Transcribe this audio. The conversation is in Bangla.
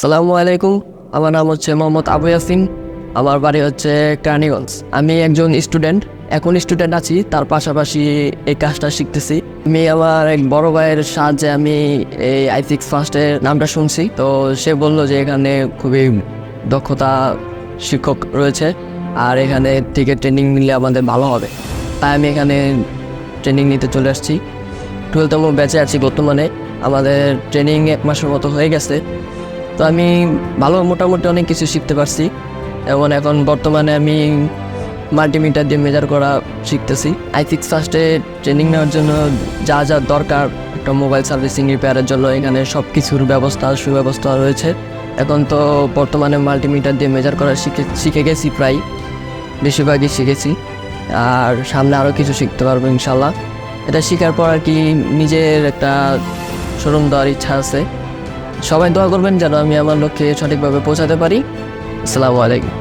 সালামু আলাইকুম। আমার নাম হচ্ছে মোহাম্মদ আবু ইয়াসিন। আমার বাড়ি হচ্ছে কেরানীগঞ্জ। আমি একজন স্টুডেন্ট। এখন স্টুডেন্ট আছি, তার পাশাপাশি এই কাজটা শিখতেছি। আমি আমার এক বড় ভাইয়ের সাহায্যে আমি এই আই সিক্স ফার্স্টের নামটা শুনছি। তো সে বলল যে এখানে খুবই দক্ষতা শিক্ষক রয়েছে, আর এখানে থেকে ট্রেনিং নিলে আমাদের ভালো হবে। তাই আমি এখানে ট্রেনিং নিতে চলে আসছি। টুয়েলভতম ব্যাচে আছি বর্তমানে। আমাদের ট্রেনিং এক মাসের মতো হয়ে গেছে। তো আমি ভালো মোটামুটি অনেক কিছু শিখতে পারছি। এবং এখন বর্তমানে আমি মাল্টিমিটার দিয়ে মেজার করা শিখতেছি। আই সিক্স ফার্স্টে ট্রেনিং নেওয়ার জন্য যা যা দরকার, একটা মোবাইল সার্ভিসিং রিপেয়ারের জন্য এখানে সব কিছুর ব্যবস্থা, সুব্যবস্থা রয়েছে। এখন তো বর্তমানে মাল্টিমিটার দিয়ে মেজার করা শিখে শিখে গেছি প্রায়, বেশিরভাগই শিখেছি। আর সামনে আরও কিছু শিখতে পারব ইনশাল্লাহ এটা শেখার পর আর কি নিজের একটা শোরুম দেওয়ার ইচ্ছা আছে। সবাই দোয়া করবেন যেন আমি আমার লক্ষ্যে সঠিকভাবে পৌঁছাতে পারি। আসসালামু আলাইকুম।